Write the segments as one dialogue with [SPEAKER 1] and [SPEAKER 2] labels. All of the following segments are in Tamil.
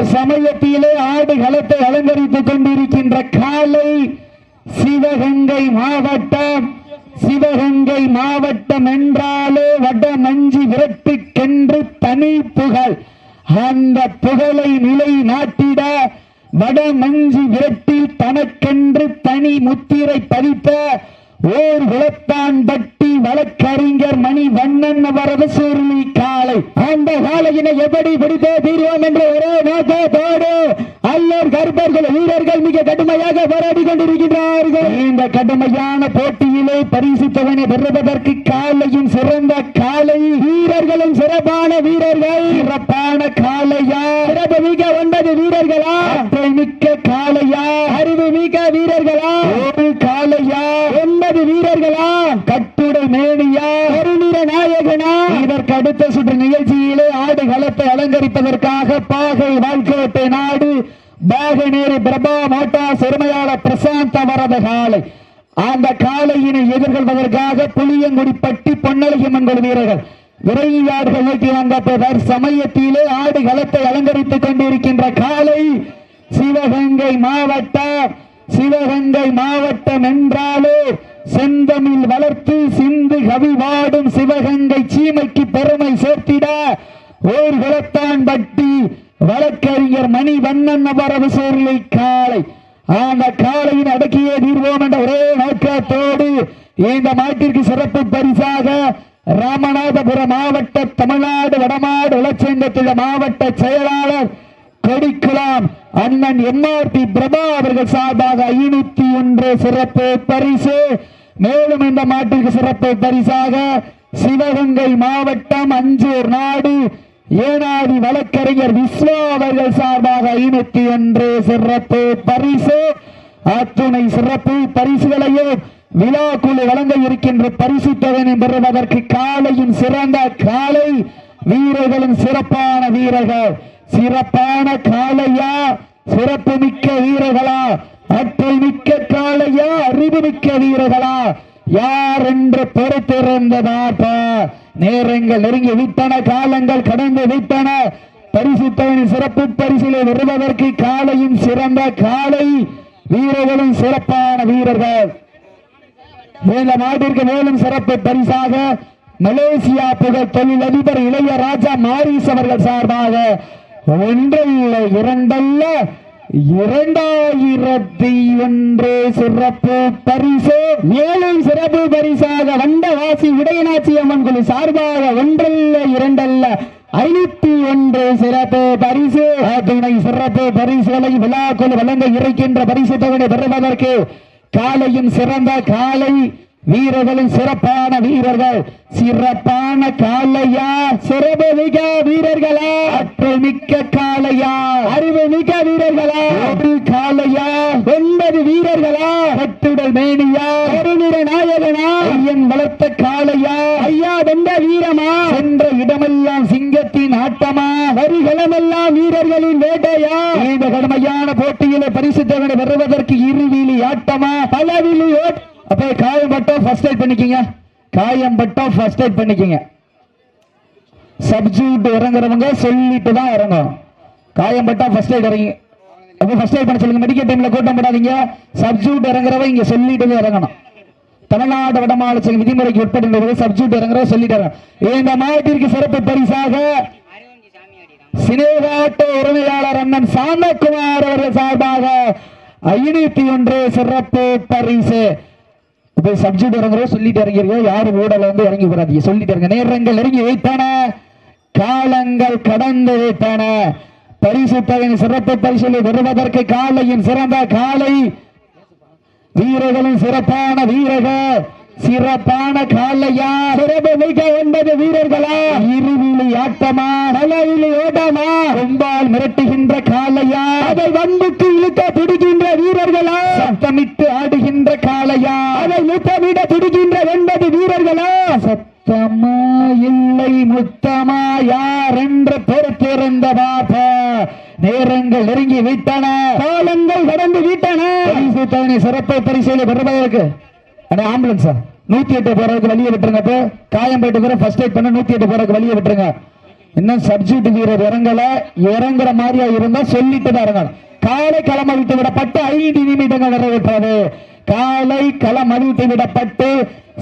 [SPEAKER 1] சமயத்திலே ஆடு களத்தை அலங்கரித்துக் கொண்டிருக்கின்ற காலை சிவகங்கை மாவட்டம். சிவகங்கை மாவட்டம் என்றாலே வடமஞ்சி விரட்டுக்கென்று தனி புகழ். அந்த புகழை நிலை நாட்டிட வடமஞ்சி விரட்டில் தனக்கென்று தனி முத்திரை பதித்த ஓர் குலத்தான் பட்டி வழக்கறிஞர் மணி வண்ணன் அவரது சுருளி காலை. அந்த காலையினை எப்படி பிடித்தே தீர்வோம் என்று ஒரே நோக்கத்தோடு அல்லோர் கருப்பர்கள் வீரர்கள் மிக கடுமையாக போராடி கொண்டிருக்கிறார்கள் இந்த கடுமையான போட்டியிலே பரிசுத்தவனை பெறுவதற்கு காலையும் சிறந்த காலை. வீரர்களும் சிறப்பான வீரர்கள். சிறப்பான காலையா? சிறப்பு மிக ஒன்பது வீரர்களா? மிக்க காலையா? அறிவு மிக்க வீரர்களா? ஒரு காலையா? வீரர்களா கட்டுட மேனியா பெருநிற நாயகனா இதற்கு அடுத்த சுற்று நிகழ்ச்சியிலே ஆடு களத்தை அலங்கரிப்பதற்காக பாகை வாழ்க்கோட்டை நாடு பாகநேரி பிரபா மோட்டா சிறுமையாளர் பிரசாந்த் அவரது காலை அந்த காலையினை எதிர்கொள்வதற்காக புளியங்குடிப்பட்டி பொன்னழகியம்மன் குழு வீரர்கள். விரைவார்கள் நோக்கி வந்த சமயத்திலே ஆடு களத்தை அலங்கரித்துக் கொண்டிருக்கின்ற காலை சிவகங்கை மாவட்டம் சிவகங்கை மாவட்டம் என்றாலே செந்தமில் வளர்த்து சிந்து கவிவாடும் சிவகங்கை சீமைக்கு பெருமை சேர்த்திட ஓர் குலத்தான் பட்டி வழக்கறிஞர் மணி வண்ணன் அவரது சூழ்நிலை காலை. அந்த காலையின் அடக்கியே தீர்வோம் என்ற ஒரே நோக்கத்தோடு இந்த மாட்டிற்கு சிறப்பு பரிசாக ராமநாதபுரம் மாவட்ட தமிழ்நாடு வடமாடு வளர்ச்சங்கத்தில மாவட்ட செயலாளர் கொடிக்குலாம் அண்ணன் எம்ஆர்பி பிரபா அவர்கள் சார்பாக ஐநூத்தி ஒன்று சிறப்பு பரிசு. மேலும் இந்த மாட்டிற்கு சிறப்பு பரிசாக சிவகங்கை மாவட்டம் அஞ்சூர் நாடு ஏனாதி வழக்கறிஞர் விஸ்வா அவர்கள் சார்பாக ஐநூத்தி ஒன்று சிறப்பு பரிசு. அத்துணை சிறப்பு பரிசுகளையும் விழா குழு வழங்க இருக்கின்ற பரிசு தொகையை பெறுவதற்கு காலையின் சிறந்த காலை. வீரர்களின் சிறப்பான வீரர்கள். சிறப்பான காளையா? சிறப்பு மிக்க வீரர்களா ஆற்றல் மிக்க காளையா அறிவு மிக்க வீரர்களா? யார் என்று பொறுத்திருந்ததாப்பா நேரங்கள் நெருங்கி விட்டன காலங்கள் கடந்து விட்டன. பரிசுத்தவனின் சிறப்பு பரிசிலை வருவதற்கு காலையின் சிறந்த காலை வீரர்களும் சிறப்பான வீரர்கள். இந்த நாட்டிற்கு மேலும் சிறப்பு பரிசாக மலேசியா புகழ் தொழிலதிபர் இளையராஜா மாரிஸ் அவர்கள் சார்பாக ஒன்றல்ல இரண்டல்ல. இரண்டாயிரத்தி ஒன்று சிறப்பு பரிசு மேலும் சிறப்பு பரிசாக வண்டவாசி உடையநாச்சி அம்மன் குழு சார்பாக ஒன்றல்ல இரண்டல்ல. ஐநூத்தி ஒன்று சிறப்பு பரிசு. துணை சிறப்பு பரிசுகளை விழாக்குழு வழங்க இருக்கின்ற பரிசு தொகை பெறுவதற்கு காலையும் சிறந்த காலை வீரர்களும் சிறப்பான வீரர்கள். சிறப்பான காலையா சிறப்பு மிக வீரர்களா. அற்றல் மிக்க காளையா. அறிவு மிக வீரர்களா. காலையா ஒன்பது வீரர்களா. கட்டுடல் மேனியா. கருநிற நாயகனா. ஐயன் வளர்த்த காளையா. ஐயா வென்ற வீரமா. சென்ற இடமெல்லாம் சிங்கத்தின் ஆட்டமா. வரிகளமெல்லாம் வீரர்களின் வேட்டையா. இந்த கடுமையான போட்டியில பரிசு தொகை பெறுவதற்கு இருவிலி ஆட்டமா. பலவிழி ஓட்ட அப்ப காயம் பட்டம் ஃபர்ஸ்ட் எய்ட் பண்ணிக்கங்க. காயம் பட்டம் ஃபர்ஸ்ட் எய்ட் பண்ணிக்கங்க சப்ஜூட் இறங்குறவங்க சொல்லிட்டு தான் இறங்கும் காயம் பட்டா ஃபர்ஸ்ட் எய்ட் இறங்கி அப்போ ஃபர்ஸ்ட் எய்ட் பண்ண சொல்லுங்க. மெடிக்கல் டைம்ல கூட்டம் போடாதீங்க. சப்ஜூட் இறங்குறவங்க இங்க சொல்லிட்டு தான் இறங்கணும். தமிழ்நாடு வடமாநில சங்க விதிமுறைக்கு உட்பட்டு சப்ஜூட் இறங்குறவங்க சொல்லிட்டு இந்த மாவட்டத்திற்கு சிறப்பு பரிசாக சினேகாட்ட உரிமையாளர் அண்ணன் சாமக்குமார் அவர்கள் சார்பாக ஐநூத்தி ஒன்று சிறப்பு பரிசு. இப்போ சப்ஜெக்ட் இறங்குறோம் சொல்லிட்டு இறங்கிருக்கோம் யாரும் ஊடல வந்து இறங்கி போறாதீங்க. சொல்லிட்டு இறங்க. நேரங்கள் இறங்கி வைத்தன. காலங்கள் கடந்து வைத்தான. பரிசு தொகையின் சிறப்பு பரிசுகளை பெறுவதற்கு காலையின் சிறந்த காலை. வீரர்களும் சிறப்பான வீரர்கள். சிறப்பான காலையா? சிறப்பு மிக ஒன்பது வீரர்களா? இருவிழி ஆட்டமா? நலவிழி ஓட்டமா? கொம்பால் மிரட்டுகின்ற காலையா? அதை வம்புக்கு இழுக்க பிடிக்கின்ற வீரர்களா? சத்தமிட்டு ஆடுகின்ற காலையா? அதை முத்தமிட பிடிக்கின்ற ஒன்பது வீரர்களா? சத்தமா? இல்லை முத்தமா? யார் என்று பொறுத்திருந்த பாப்பா நேரங்கள் நெருங்கி விட்டன. காலங்கள் கடந்து விட்டன. பரிசு தவணை சிறப்பு பரிசீலனை பெறுவதற்கு ஆம்புலன்ஸா? நூத்தி எட்டு போறதுக்கு வழியை விட்டுருங்க அப்போ காயம் போயிட்டு போற ஃபர்ஸ்ட் எய்ட் பண்ண நூத்தி எட்டு போறதுக்கு வழியை விட்டுருங்க. இன்னும் சப்ஜெக்ட் வீரர் இறங்கல. இறங்குற மாதிரியா இருந்தா சொல்லிட்டு தான் இறங்கணும் காலை களம் அழித்து விடப்பட்டு ஐந்து நிமிடங்கள் நிறைவேற்றது. காலை களம் அழித்து விடப்பட்டு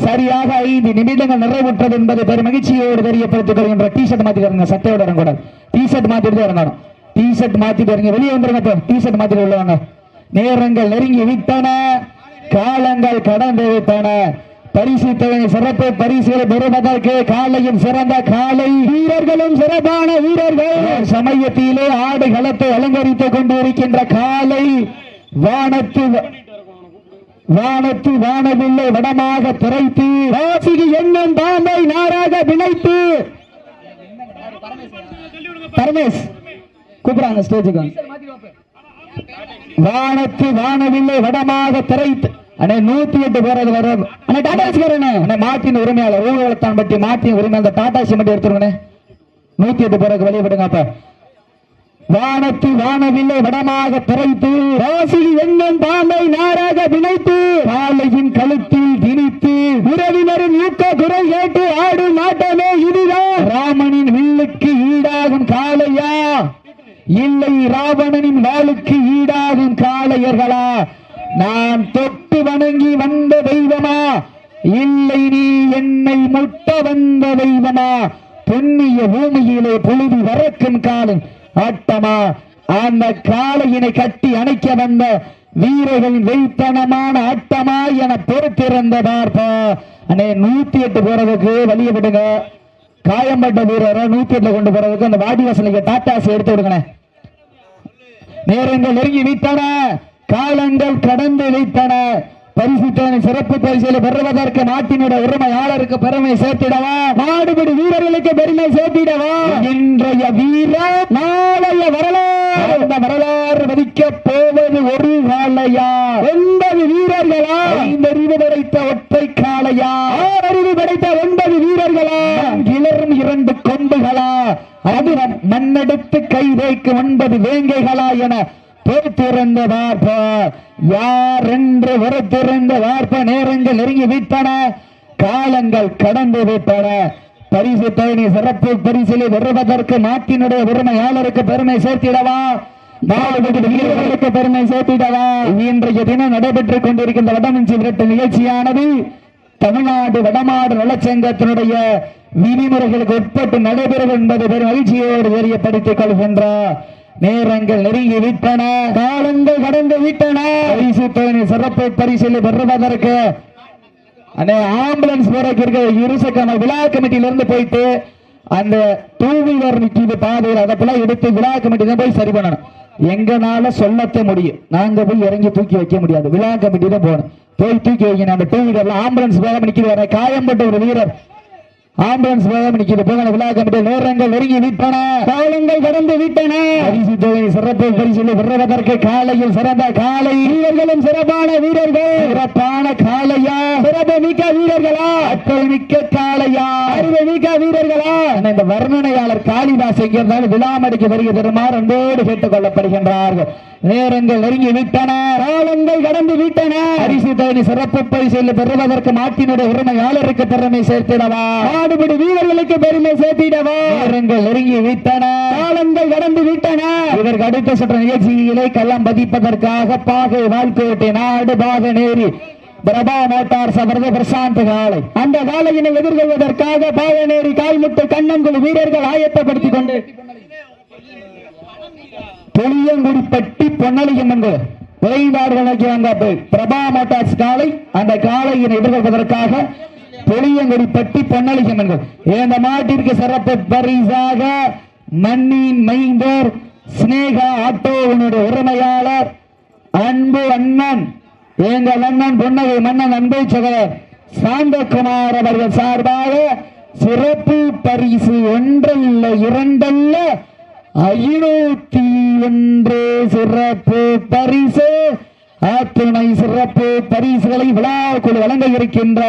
[SPEAKER 1] சரியாக ஐந்து நிமிடங்கள் நிறைவுற்றது என்பதை பெரும் மகிழ்ச்சியோடு தெரியப்படுத்திக் கொள்கின்ற டி ஷர்ட் மாத்திட்டு இறங்க சட்டையோட இறங்கக்கூடாது. டி ஷர்ட் மாத்திட்டு தான் இறங்கணும். டி ஷர்ட் மாத்திட்டு இறங்க வெளியே வந்துருங்க டி ஷர்ட் மாத்திட்டு உள்ளவங்க நேரங்கள் நெருங்கி விட்டன. காலங்கள் கடந்து விட்டன. பரிசு தொகை சிறப்பு பரிசுகளை பெறுவதற்கு காலையும் சிறந்த காலை. வீரர்களும் சிறப்பான வீரர்கள். சமயத்திலே ஆடு களத்தை அலங்கரித்துக் கொண்டிருக்கின்ற காலை. வானத்து வானத்து வானவில்லை வடமாக திரைத்து. வாசிக்கு எண்ணம் பாம்பை நாராக பிணைத்து. பரமேஷ் கூப்பிடுறாங்க ஸ்டேஜுக்கு வானத்து வானவில்லை வடமாக திரைத்து. அண்ணே நூத்தி எட்டு பேரது வரும் அண்ணே டாடா சிகரண்ணே அண்ணே. மாட்டின் உரிமையாளர் ஊழலத்தான் பற்றி மாட்டின் உரிமை அந்த டாடா சிமெண்ட் எடுத்துருங்கண்ணே நூத்தி எட்டு பேருக்கு வெளியே விடுங்க அப்ப. வானத்து வானவில்லை வடமாக திரைத்து ராசியில் எண்ணம் பாம்பை நாராக வினைத்து காலையின் கழுத்தில் திணித்து உறவினரின் ஊக்க குரல் கேட்டு ஆடும் நாட்டமே இதுதான் ராமனின் வில்லுக்கு ஈடாகும் காளையா? இல்லை ராவணனின் வாளுக்கு ஈடாகும் காளையர்களா? நான் தொட்டு இறங்கி வந்த தெய்வமா? இல்லை நீ என்னை முட்ட வந்த தெய்வமா? பொன்னிய பூமியிலே பொழுது வரக்கும் காலம் ஆட்டமா? அந்த காளையினை கட்டி அணைக்க வந்த வீரர்கள் வெய்த்தனமான ஆட்டமா என பொறுத்திருந்த பார்ப்பா அண்ணே நூத்தி எட்டு போறதுக்கு வெளியே விடுங்க. காயம்பட்ட வீரரை நூத்தி எட்டுல கொண்டு போறதுக்கு அந்த வாடி வாசலுக்கு டாட்டாஸ் எடுத்து விடுங்கண்ணே. நேரங்கள் நெருங்கி வைத்தன காலங்கள் கடந்து வைத்தன பரிசுத்தான சிறப்பு பரிசில பெறுவதற்கு நாட்டினுடைய உரிமையாளருக்கு பெருமை சேர்த்திடவா? நாடுபடி வீரர்களுக்கு பெருமை சேர்த்திடவா? இன்றைய வீரர் நாளைய வரலாறு. அந்த வரலாறு மதிக்க போவது ஒரு காலையா ஒன்பது வீரர்களா? ஐந்தறிவு படைத்த ஒற்றை காலையா ஆறறிவு படைத்த ஒன்பது வீரர்களா? இளரும் இரண்டு கொம்புகளா? அது மண்ணெடுத்து கை வைக்கும் ஒன்பது வேங்கைகளா என பொறுத்திருந்த வார்ப்ப யார் என்று பொறுத்திருந்த வார்ப்ப நேரங்கள் நெருங்கி விட்டன காலங்கள் கடந்து விட்டன பரிசு தேனி சிறப்பு பரிசிலை வருவதற்கு நாட்டினுடைய உரிமையாளருக்கு பெருமை சேர்த்திடவா? வீரர்களுக்கு பெருமை சேர்த்திடவா? இன்றைய தினம் நடைபெற்றுக் கொண்டிருக்கின்ற வடமஞ்சி விரட்டு நிகழ்ச்சியானது தமிழ்நாடு வடமாடு நலச்சங்கத்தினுடைய விதிமுறைகளுக்கு உட்பட்டு நடைபெறும் என்பது பெரும் மகிழ்ச்சியோடு தெரியப்படுத்திக் கொள்கின்றார் நேரங்கள் நெருங்கி விட்டன. காலங்கள் கடந்து விட்டன. பரிசு தொகை சிறப்பு பரிசில் பெறுவதற்கு அண்ணே ஆம்புலன்ஸ் போறதுக்கு இருக்க இருசக்கர விழா கமிட்டியில இருந்து போயிட்டு அந்த டூ வீலர் நிக்கிது பாதையில் அதப்பெல்லாம் எடுத்து விழா கமிட்டி தான் போய் சரி பண்ணணும். எங்கனால சொல்லத்த முடியும். நாங்க போய் இறங்கி தூக்கி வைக்க முடியாது. விழா கமிட்டி தான் போகணும். போய் தூக்கி வைக்கணும். அந்த டூ வீலர்ல ஆம்புலன்ஸ் நிக்கிது வர காயம்பட்ட ஒரு வீரர் ஆம்புலன்ஸ் வேகம் நிக்கிது போகணும் விழா கமிட்டி நேரங்கள் நெருங்கி விட்டன. காலங்கள் கடந்து விட்டன. பரிசு தொகை சிறப்பு பரிசில் பெறுவதற்கு காலையில் சிறந்த காலை. வீரர்களும் சிறப்பான வீரர்கள். சிறப்பான காளையா சிறப்பு மிக்க வீரர்களா? அக்கறை மிக்க காளையா அறிவு மிக்க வீரர்களா? இந்த வர்ணனையாளர் காளிதாஸ் எங்க இருந்தாலும் விழாமடிக்கு வருகை தருமாறு அன்போடு கேட்டுக் கொள்ளப்படுகின்றார்கள். நேரங்கள் நெருங்கி விட்டன காலங்கள் கடந்து விட்டன. அரிசி தொகை சிறப்பு பரிசில் பெறுவதற்கு நாட்டினுடைய உரிமையாளருக்கு பெருமை சேர்த்திடவா? நாடுபடி வீரர்களுக்கு பெருமை சேர்த்திடவா? நேரங்கள் நெருங்கி விட்டன காலங்கள் கடந்து விட்டன. இதற்கு அடுத்த சுற்ற நிகழ்ச்சிகளை கள்ளம் பதிப்பதற்காக பாகை வாழ்க்கோட்டை நாடு பாக நேரி. பிரபா மோட்டார்ஸ் அவரது பிரசாந்த் காலை. அந்த காலையினை எதிர்கொள்வதற்காக பாகநேரி காய்முட்டு கண்ணங்குழு வீரர்கள் ஆயத்தப்படுத்திக் கொண்டு புளியங்குடிப்பட்டி பொன்னலியம்மன் விரைவாடுகளுக்கு வந்த பிரபா மோட்டார்ஸ் காலை அந்த காலையினை எதிர்கொள்வதற்காக புளியங்குடிப்பட்டி பொன்னலியம்மன் இந்த மாட்டிற்கு சிறப்பு பரிசாக மண்ணின் மைந்தர் சினேகா ஆட்டோவினுடைய உரிமையாளர் அன்பு அண்ணன் எங்கள் அண்ணன் பொன்னகை மன்னன் அன்பை சகோதரர் சாந்தகுமார் அவர்கள் சார்பாக சிறப்பு பரிசு ஒன்றல்ல இரண்டல்ல. ஐநூத்தி ஒன்று சிறப்பு பரிசு. அத்துணை சிறப்பு பரிசுகளை விழாக்குழு வழங்க இருக்கின்ற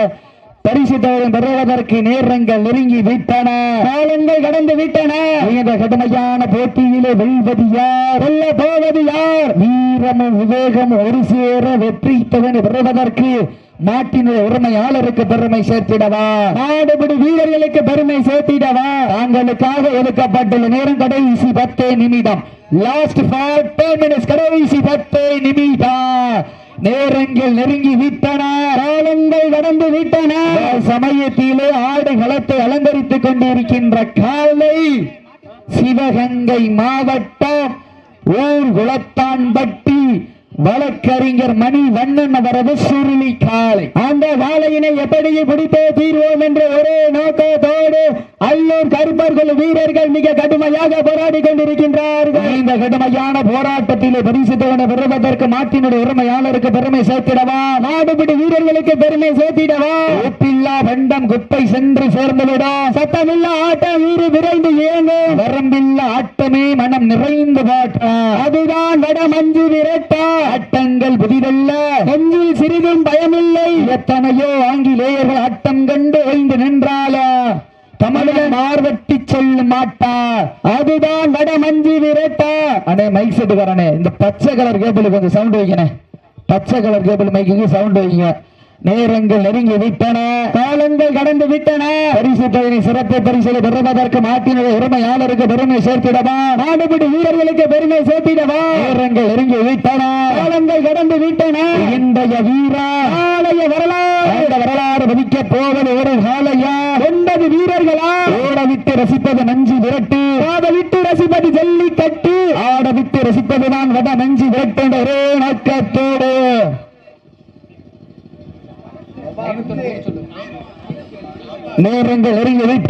[SPEAKER 1] பரிசு தொகை பெறுவதற்கு நேரங்கள் நெருங்கி விட்டன. காலங்கள் கடந்து விட்டன. இந்த கடுமையான போட்டியிலே வெல்வது யார்? வெல்ல போவது யார்? வீரமும் விவேகம் ஒரு சேர வெற்றி தவணை பெறுவதற்கு நாட்டினுடைய உரிமையாளருக்கு பெருமை சேர்த்திடவா?
[SPEAKER 2] நாடுபடி வீரர்களுக்கு பெருமை சேர்த்திடவா?
[SPEAKER 1] தாங்களுக்காக எடுக்கப்பட்டுள்ள நேரம் கடைசி பத்தே நிமிடம். லாஸ்ட் ஃபார் டென் மினிட்ஸ் கடைசி பத்தே நிமிடம். நேரங்கள் நெருங்கி விட்டன
[SPEAKER 2] காலங்கள் கடந்து விட்டன.
[SPEAKER 1] சமயத்திலே ஆடு களத்தை அலங்கரித்துக் கொண்டிருக்கின்ற காலை சிவகங்கை மாவட்டம் ஊர் குளத்தான்பட்டி வழக்கறிஞர் மணி வண்ணன் அவரது சுருளி காலை
[SPEAKER 2] அந்த வாழையினை எப்படி பிடித்தே தீர்வோம் என்ற ஒரே நோக்கத்தோடு அல்லூர் கருப்பர்கள் வீரர்கள் மிக கடுமையாக போராடி கொண்டிருக்கின்றார்கள்.
[SPEAKER 1] இந்த கடுமையான போராட்டத்திலே பரிசு தொகை பெறுவதற்கு மாட்டினுடைய உரிமையாளருக்கு பெருமை சேர்த்திடவா?
[SPEAKER 2] நாடுபிடி வீரர்களுக்கு பெருமை சேர்த்திடவா?
[SPEAKER 1] உப்பில்லா வெண்டம் குப்பை சென்று சேர்ந்துவிடா.
[SPEAKER 2] சத்தமில்லா ஆட்டம் வீறு விரைந்து இயங்கு.
[SPEAKER 1] வரம்பில்லா ஆட்டமே மனம் நிறைந்து பாட்டா
[SPEAKER 2] அதுதான் வட மஞ்சு விரட்டா.
[SPEAKER 1] ஆட்டங்கள் புதிதல்ல.
[SPEAKER 2] நெஞ்சில் சிறிதும் பயமில்லை.
[SPEAKER 1] எத்தனையோ ஆங்கிலேயர்கள் ஆட்டம் கண்டு ஓய்ந்து நின்றால. தமிழன் மார்வட்டி சொல்ல மாட்டா
[SPEAKER 2] அதுதான் வட மஞ்சு விரட்டா.
[SPEAKER 1] அண்ணே மைக் செட்டுக்காரனே இந்த பச்சை கலர் கேபிள் கொஞ்சம் சவுண்ட் வைக்கணே பச்சை கலர் கேபிள் மைக்கு சவுண்ட் வைங்க. நேரங்கள் நெருங்கி விட்டன.
[SPEAKER 2] காலங்கள் கடந்து விட்டன.
[SPEAKER 1] பரிசு தொகை சிறப்பு பரிசிலை பெறுவதற்கு நாட்டினுடைய உரிமையாளருக்கு பெருமை சேர்த்திடவா?
[SPEAKER 2] நாடுபிடி வீரர்களுக்கு பெருமை சேர்த்திடவா?
[SPEAKER 1] நேரங்கள் நெருங்கி விட்டன.
[SPEAKER 2] காலங்கள் கடந்து விட்டன.
[SPEAKER 1] இன்றைய வீரா.
[SPEAKER 2] ஆலய வரலாறு.
[SPEAKER 1] வரலாறு மதிக்க போவது ஒரு காலையா
[SPEAKER 2] ஒன்பது வீரர்களா?
[SPEAKER 1] ஓட விட்டு ரசிப்பது நஞ்சு விரட்டு.
[SPEAKER 2] காத விட்டு ரசிப்பது ஜல்லி கட்டு
[SPEAKER 1] ஆட விட்டு ரசிப்பதுதான் வட நஞ்சு விரட்டு ஒரே நோக்கத்தோடு நேரங்கள் நெருங்கி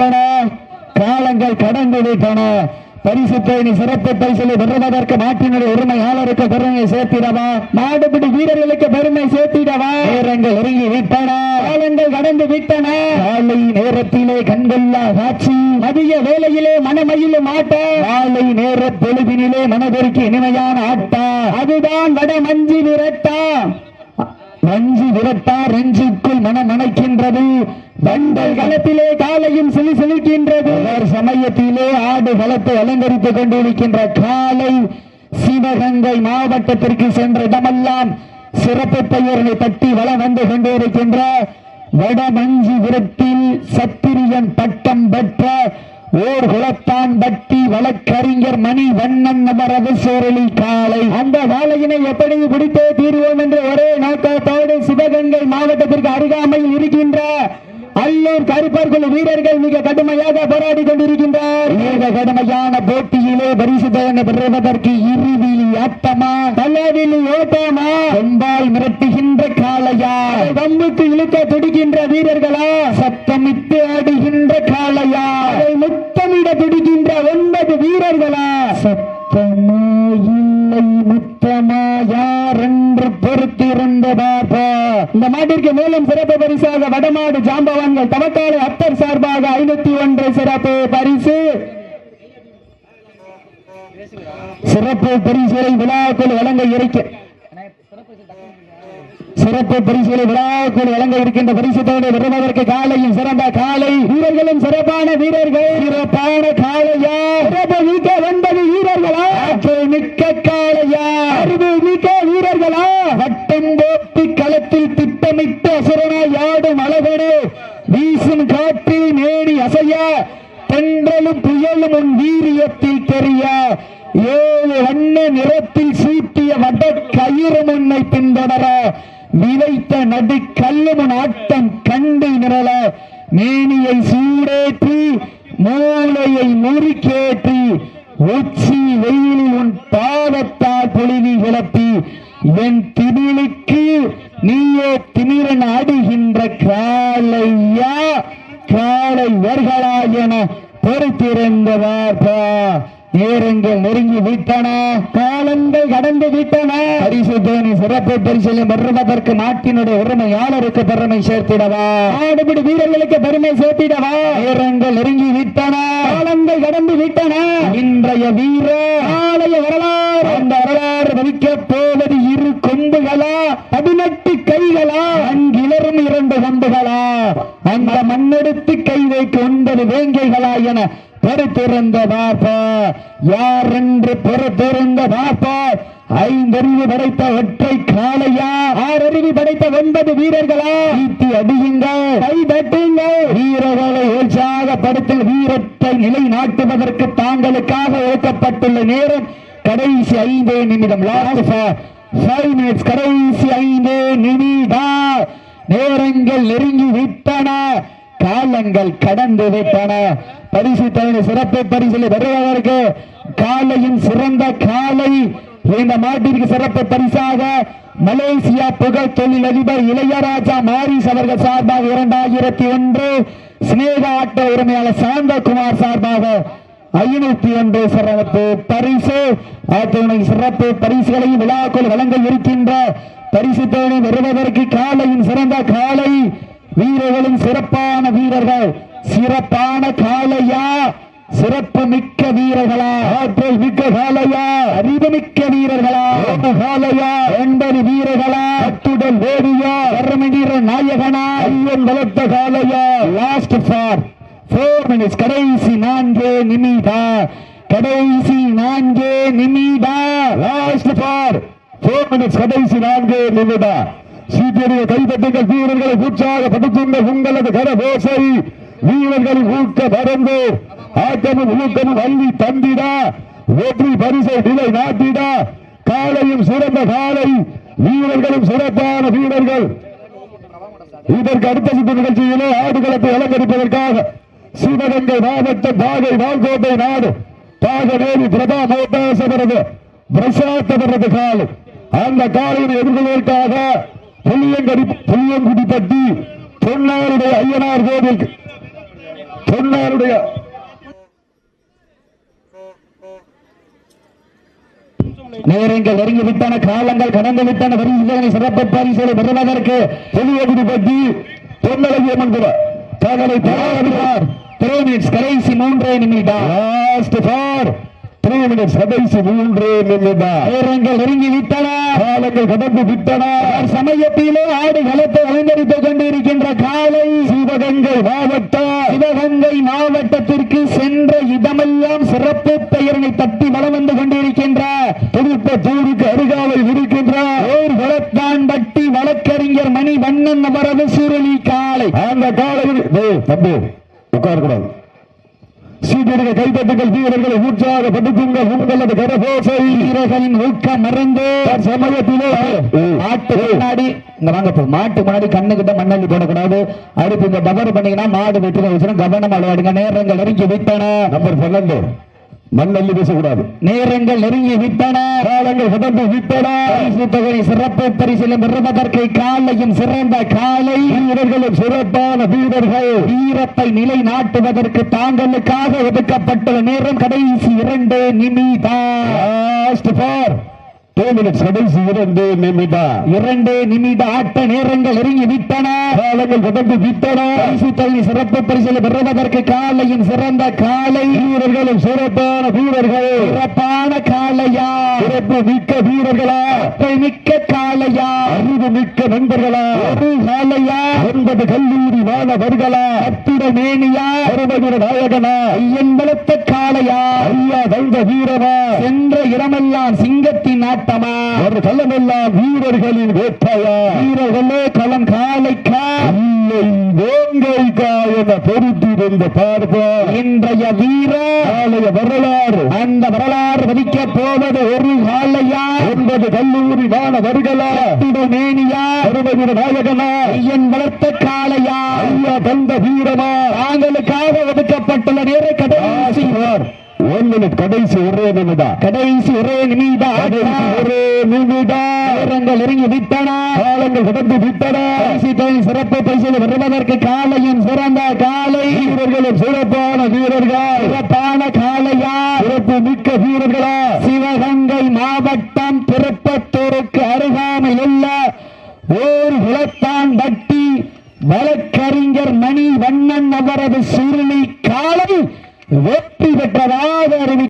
[SPEAKER 1] காலங்கள் கடந்து விட்டன பரிசு தேனி சிறப்பு பரிசலை பெறுவதற்கு நாட்டினுடைய உரிமையாளருக்கு பெருமை சேர்த்திடவா?
[SPEAKER 2] நாடுபிடி வீரர்களுக்கு பெருமை சேர்த்திடவா?
[SPEAKER 1] நேரங்கள் நெருங்கி விட்டன
[SPEAKER 2] காலங்கள் கடந்து விட்டன.
[SPEAKER 1] காலை நேரத்திலே கண்கொள்ளா காட்சி.
[SPEAKER 2] மதிய வேலையிலே மனமயிலும் ஆட்ட.
[SPEAKER 1] காலை நேர பொழுதினிலே மனதிற்கு இனிமையான ஆட்டா.
[SPEAKER 2] அதுதான் வட மஞ்சு விரட்டா.
[SPEAKER 1] வஞ்சி விரட்டா ரஞ்சிக்குள் மனம் அணைக்கின்றது.
[SPEAKER 2] வண்டல் களத்திலே காலையும் சிலி சிலிக்கின்றது.
[SPEAKER 1] அவர் சமயத்திலே ஆடு களத்தை அலங்கரித்துக் கொண்டிருக்கின்ற காலை சிவகங்கை மாவட்டத்திற்கு சென்ற இடமெல்லாம் சிறப்பு பெயர்களை தட்டி வளம் வந்து கொண்டிருக்கின்ற வடமஞ்சி விரட்டில் சத்திரியன் பட்டம் பெற்ற ஓர் குளத்தான் பட்டி வழக்கறிஞர் மணி வண்ணன் அவரது சோரலி காலை.
[SPEAKER 2] அந்த வாழையினை எப்படி பிடித்தே தீர்வோம் என்ற ஒரே நோக்கத்தோடு சிவகங்கை மாவட்டத்திற்கு அருகாமையில் இருக்கின்ற அல்லூர் கருப்பர்கள் வீரர்கள் மிக கடுமையாக போராடி கொண்டிருக்கின்றார்.
[SPEAKER 1] மிக கடுமையான போட்டியிலே பரிசு தகனை பெறுவதற்கு இறுதி ஆட்டமா?
[SPEAKER 2] பல்லாவில் ஓட்டமா?
[SPEAKER 1] கொம்பால் மிரட்டுகின்ற காளையா?
[SPEAKER 2] வம்புக்கு இழுக்க துடிக்கின்ற வீரர்களா?
[SPEAKER 1] சத்தமிட்டு ஆடுகின்ற காளையா?
[SPEAKER 2] துடிக்கின்ற ஒன்பது வீரர்களா?
[SPEAKER 1] சத்தமா இல்லை முத்தமா யாரென்று பொறுத்திருந்த பாப்பா
[SPEAKER 2] இந்த மாட்டிற்கு மேலும் சிறப்பு பரிசாக வடமாடு ஜாம்பவான்கள் தவக்காடு அத்தர் சார்பாக ஐநூத்தி ஒன்று சிறப்பு பரிசு.
[SPEAKER 1] சிறப்பு பரிசுரை விழாக்குள் வழங்க இருக்கிறேன் சிறப்பு பரிசுகளை விழாக்குள் வழங்க இருக்கின்ற பரிசுத்தோடு வருவதற்கு காலையும் சிறந்த காலை.
[SPEAKER 2] வீரர்களும் சிறப்பான வீரர்கள்.
[SPEAKER 1] சிறப்பான காலையா
[SPEAKER 2] சிறப்பு மிக்க ஒன்பது வீரர்களா.
[SPEAKER 1] மிக்க காலையா
[SPEAKER 2] அறிவு மிக்க வீரர்களா.
[SPEAKER 1] வட்டம் போட்டி களத்தில் திட்டமிட்டு அசுரனாய் ஆடும் அழகனே. வீசும் காட்டி மேடி அசைய. தென்றலும் புயலும் உன் வீரியத்தில் தெரிய. ஏழு வண்ண நிறத்தில் சீட்டிய வட கயிறு முன்னை பின்தொடர. விதைத்த நடு ஆட்டம் கண்டு நிரல மேனியை சூடேற்றி மூளையை முறுக்கேற்றி உச்சி வெயிலில் உன் பாதத்தால் பொழிவி கிளப்பி என் திமிழுக்கு நீயே திமிரன் ஆடுகின்ற காலையா காலை வர்களா என பொறுத்திருந்தவார்பா நேரங்கள் நெருங்கி விட்டன காலங்கள் கடந்து விட்டன. பரிசு தேனி சிறப்பு பரிசிலை பெறுவதற்கு நாட்டினுடைய உரிமையாளருக்கு பெருமை சேர்த்திடவா.
[SPEAKER 2] ஆடுபிடி வீரர்களுக்கு பெருமை சேர்த்திடவா.
[SPEAKER 1] நேரங்கள் நெருங்கி விட்டன
[SPEAKER 2] காலங்கள் கடந்து விட்டன.
[SPEAKER 1] இன்றைய வீர
[SPEAKER 2] ஆலய வரலாறு.
[SPEAKER 1] அந்த வரலாறு பதிக்க போவது இரு கொம்புகளா
[SPEAKER 2] பதினெட்டு கைகளா.
[SPEAKER 1] அங்கிலரும் இரண்டு கொம்புகளா. அந்த மண்ணெடுத்து கை வைக்க ஒன்பது வேங்கைகளா என பொறுத்திருந்த பாப்பா. யார் என்று பொறுத்திருந்த பாப்பா? ஐந்தறிவு படைத்த ஒற்றை காலையா
[SPEAKER 2] ஆறறிவு படைத்த ஒன்பது வீரர்களா?
[SPEAKER 1] ஈட்டி அடியுங்கள்.
[SPEAKER 2] கை தட்டுங்கள்
[SPEAKER 1] வீரர்களை உற்சாகப்படுத்த வீரத்தை நிலைநாட்டுவதற்கு தாங்களுக்காக ஒதுக்கப்பட்டுள்ள நேரம் கடைசி ஐந்து நிமிடம். லாஸ்ட் கடைசி ஐந்து நிமிடம். நேரங்கள் நெருங்கி விட்டன. காலங்கள் கடந்து விட்டன. பரிசு தலைவர் சிறப்பு பரிசில் வருவதற்கு காலையின் சிறந்த காலை இந்த மாட்டிற்கு சிறப்பு பரிசாக மலேசியா புகழ் தொழிலதிபர் இளையராஜா மாரிஸ் அவர்கள் சார்பாக இரண்டாயிரத்தி ஒன்று சினேக ஆட்ட உரிமையாளர் சாந்தகுமார் சார்பாக ஐநூத்தி ஒன்று சிறப்பு பரிசு. ஆட்டோனை சிறப்பு பரிசுகளையும் விழாக்குள் வழங்க இருக்கின்ற பரிசு தேவை வருவதற்கு காலையின் சிறந்த காலை வீரர்களும் சிறப்பான வீரர்கள். சிறப்பான காளையா. சிறப்பு மிக்க வீரர்களா. ஆற்றல் மிக்க காளையா. அறிவு மிக்க வீரர்களா காளையா. ஒன்பது வீரர்களா அத்துடன் வேடியா வீர நாயகனா ஐயன் வளர்த்த காளையா லாஸ்ட் ஃபார் போர் மினிட்ஸ் கடைசி நான்கு நிமிடா கடைசி நான்கு நிமிடா லாஸ்ட் ஃபார் போர் மினிட்ஸ் கடைசி நான்கு நிமிடா சீக்கிரிய கைப்பற்றுங்கள் வீரர்களை உற்சாகப்படுத்துங்கள் உங்களது கரபோசை வீரர்களின் ஊக்க பறந்து ஆட்டமும் ஊக்கமும் அள்ளி தந்திட. வெற்றி பரிசை நிலை நாட்டிட. காலையும் சிறந்த காலை. வீரர்களும் சிறப்பான வீரர்கள். இதற்கு அடுத்த சுற்று நிகழ்ச்சியிலே ஆடுகளத்தை அலங்கரிப்பதற்காக சிவகங்கை மாவட்டம் பாகை வால்கோட்டை நாடு. பாகவேலி பிரபா மோட்டாசவரது பிரசாத்தவரது பிரசாத் அந்த காலையை எதிர்கொள்வதற்காக புளியங்கடி புளியங்குடிப்பட்டி பொன்னாருடைய ஐயனார் கோவில். பொன்னாருடைய நேரங்கள் நெருங்கி விட்டன காலங்கள் கடந்து விட்டன பரிசுகளை சிறப்பு பரிசுகளை பெறுவதற்கு புதியகுடி பற்றி பொன்னழகி அம்மன் கூட தகவலை தரார் த்ரீ மினிட்ஸ் கடைசி மூன்றே நிமிடம். லாஸ்ட் ஃபார் த்ரீ மினிட்ஸ் கடைசி மூன்றே நிமிடம். நேரங்கள் நெருங்கி விட்டன. காலங்கள் கடந்து விட்டன. சமயத்திலே ஆடு களத்தை அலங்கரித்துக் கொண்டிருக்கின்ற காலை சிவகங்கை மாவட்டம். சிவகங்கை மாவட்டத்திற்கு சென்ற இடமெல்லாம் சிறப்பு பெயரினை தட்டி வளம் வந்து கொண்டிருக்கின்ற திருப்பத்தூருக்கு அருகாமையில் இருக்கின்ற. ஓர் வளத்தான் பட்டி வழக்கறிஞர் மணி வண்ணன் அவரது சுருளி காலை. அந்த காலையில் தம்பி உட்காரக்கூடாது. சீக்கிரம் கைப்பற்றுங்கள் வீரர்களை உற்சாகப்படுத்துங்கள் உங்களது கரபோசை வீரர்களின் ஊக்கம் மறந்து சமயத்திலே மாட்டு முன்னாடி இங்க வாங்க மாட்டு முன்னாடி கண்ணு கிட்ட மண்ணள்ளி போடக்கூடாது. அடுத்து இந்த தவறு பண்ணீங்கன்னா மாடு வெற்றி கவனம் விளையாடுங்க. நேரங்கள் நெருங்கி விட்டன. நம்பர் பன்னெண்டு. மண்ணள்ளி பேசக்கூடாது நேரங்கள் நெருங்கி விட்டன. காலங்கள் கடந்து விட்டன. சிறப்பு பரிசிலும் பெறுவதற்கு காலையும் சிறந்த காலை. வீரர்களும் சிறப்பான வீரர்கள். வீரத்தை நிலைநாட்டுவதற்கு தாங்களுக்காக ஒதுக்கப்பட்டுள்ள நேரம் கடைசி இரண்டு நிமிடம். இரண்டு நிமிடம். இரண்டு நிமிட ஆட்ட நேரங்கள் நெருங்கி விட்டன காலங்கள் கடந்து விட்டன. பரிசு தொகை சிறப்பு பரிசில் பெறுவதற்கு காலையும் சிறந்த காலை. வீரர்களும் சிறப்பான வீரர்கள். சிறப்பான காளையா சிறப்பு மிக்க வீரர்களா? மிக்க அறிவு மிக்க நண்பர்களா? ஒரு ஒன்பது கல்லூரி மாணவர்களா? அத்துட மேனியா? அறுபது நாயகனா? ஐயன் பலத்த காளையா? ஐயா சென்ற இடமெல்லாம் சிங்கத்தின் ஆட்டமா ஒரு களமெல்லாம் வீரர்களின் வேட்டையா. வீரர்களே களம் காலைக்கா. இல்லை வேங்கைக்கா என பொறுத்திருந்த பார்ப்போம். இன்றைய வீர ஆலய வரலாறு. அந்த வரலாறு வதிக்க போவது ஒரு காலையா? ஒன்பது கல்லூரி மாணவர்களா? மேனியா? அறுபது நாயகனா? ஐயன் வளர்த்த காளையா? ஐயா தந்த வீரமா? கடைசி ஒரே நிமிடம். கடைசி ஒரே நிமிடம். கடைசி ஒரே நிமிடம். நேரங்கள் நெருங்கி விட்டன. காலங்கள் கடந்து விட்டன. சிறப்பு பரிசில் வருவதற்கு காலையும் சிறந்த காலை. வீரர்களும் சிறப்பான வீரர்கள். சிறப்பான காளையா சிறப்பு மிக்க வீரர்களா? சிவகங்கை மாவட்டம் திருப்பத்தூருக்கு அருகாமையில் உள்ள ஓர் குளத்தான் பட்டி வழக்கறிஞர் மணி வண்ணன் அவரது சுருளி காலை ஓட்டி பெற்றதாக அறிவி